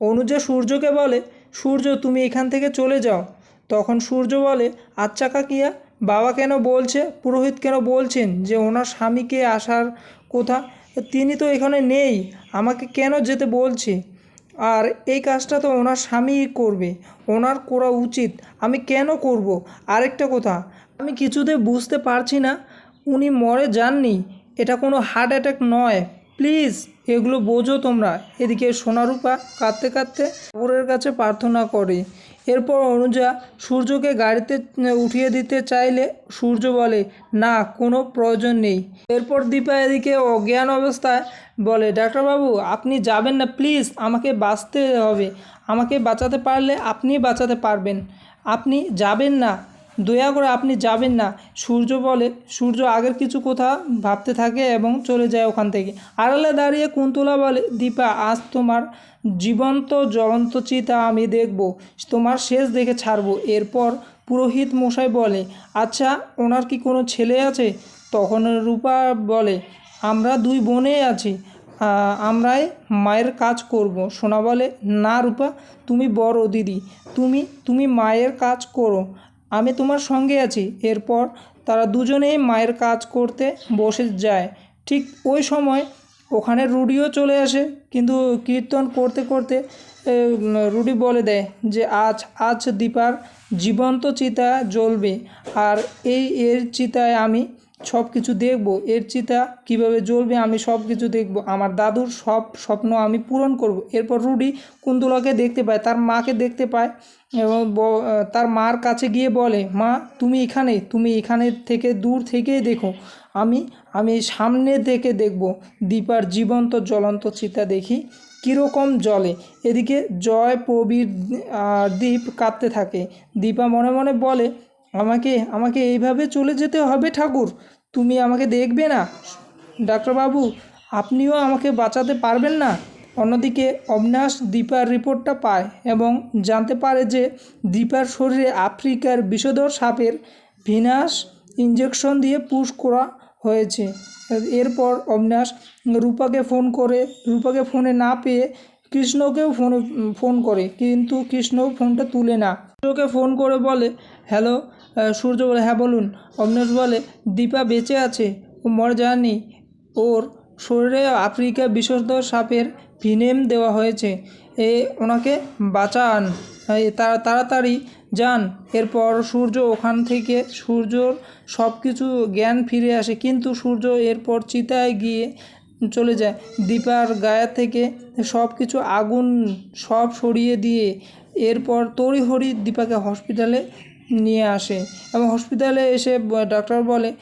অনুজা সূর্যকে বলে, সূর্য, তুমি এখান থেকে চলে যাও। তখন সূর্য বলে আচ্ছা কাকিয়া, বাবা কেন বলছে, পুরোহিত কেন বলছেন যে ওনার স্বামীকে আসার কথা? তিনি তো এখানে নেই, আমাকে কেন যেতে বলছে? আর এই কাজটা তো ওনার স্বামীই করবে, ওনার করা উচিত, আমি কেন করব? আরেকটা কথা, আমি কিছুতে বুঝতে পারছি না, উনি মরে যাননি, এটা কোনো হার্ট অ্যাটাক নয়, প্লিজ। এগুলো বোঝো তোমরা। এদিকে সোনারূপা কাঁদতে কাঁদতে ঠাকুরের কাছে প্রার্থনা করে। এরপর অনুজা সূর্যকে গাড়িতে উঠিয়ে দিতে চাইলে সূর্য বলে, না, কোনো প্রয়োজন নেই। এরপর দীপা এদিকে অজ্ঞান অবস্থায় বলে, ডাক্তারবাবু, আপনি যাবেন না, প্লিজ, আমাকে বাঁচতে হবে। আমাকে বাঁচাতে পারলে আপনি বাঁচাতে পারবেন। আপনি যাবেন না। দয়া করে আপনি যাবেন না। সূর্য বলে, সূর্য আগের কিছু কথা ভাবতে থাকে এবং চলে যায় ওখান থেকে। আড়ালে দাঁড়িয়ে কুন্তলা বলে, দীপা, আজ তোমার জীবন্ত, জ্বলন্ত চিতা আমি দেখব, তোমার শেষ দেখে ছাড়বো। এরপর পুরোহিত মশাই বলে আচ্ছা ওনার কি কোনো ছেলে আছে? তখন রূপা বলে, আমরা দুই বোনে আছি আমরাই মায়ের কাজ করব। সোনা বলে, না রূপা, তুমি বড় দিদি, তুমি তুমি মায়ের কাজ করো। আমি তোমার সঙ্গে আছি। এরপর তারা দুজনেই মায়ের কাজ করতে বসে যায়। ঠিক ওই সময় ওখানে রুডিও চলে আসে। কিন্তু কীর্তন করতে করতে রুডি বলে দেয় যে, আজ আজ দীপার জীবন্ত চিতা জ্বলবে। আর এই এর চিতায় আমি সব কিছু দেখব, এর চিতা কীভাবে জ্বলবে আমি সব কিছু দেখব, আমার দাদুর সব স্বপ্ন আমি পূরণ করব। এরপর রুডি কুন্তলাকে দেখতে পায়, তার মাকে দেখতে পায় এবং তার মার কাছে গিয়ে বলে, মা, তুমি এখানে তুমি এখানে থেকে দূর থেকেই দেখো, আমি আমি সামনে থেকে দেখব। দীপার জীবন্ত জ্বলন্ত চিতা দেখি কীরকম জলে এদিকে জয়, প্রবীর দীপ কাঁদতে থাকে। দীপা মনে মনে বলে আমাকে আমাকে এইভাবে চলে যেতে হবে ঠাকুর। তুমি আমাকে দেখবে না। ডাক্তারবাবু, আপনিও আমাকে বাঁচাতে পারবেন না। অন্যদিকে অবিনাশ দীপার রিপোর্টটা পায় এবং জানতে পারে যে দীপার শরীরে আফ্রিকার বিষধর সাপের ভিনাস ইঞ্জেকশন দিয়ে পুশ করা হয়েছে। এরপর অবিনাশ রূপাকে ফোন করে, রূপাকে ফোনে না পেয়ে কৃষ্ণকেও ফোনে, ফোন করে, কিন্তু কৃষ্ণ ফোনটা তুলে না। সূর্যকে ফোন করে বলে, হ্যালো সূর্য বলে হ্যাঁ বলুন। অবিনাশ বলে, দীপা বেঁচে আছে, ও মরে যায়নি। ওর শরীরে আফ্রিকা বিষধর সাপের ভিনেম দেওয়া হয়েছে। এ, ওনাকে বাঁচান। তাড়াতাড়ি যান। এরপর সূর্য ওখান থেকে, সূর্যর সব কিছু জ্ঞান ফিরে আসে। কিন্তু সূর্য এরপর চিতায় গিয়ে চলে যায়। দীপার গায়ে থেকে সব কিছু আগুন সব সরিয়ে দিয়ে এরপর তড়ি তড়িহড়ি দীপাকে হসপিটালে নিয়ে আসে। এবং হসপিটালে এসে ডাক্তার বলে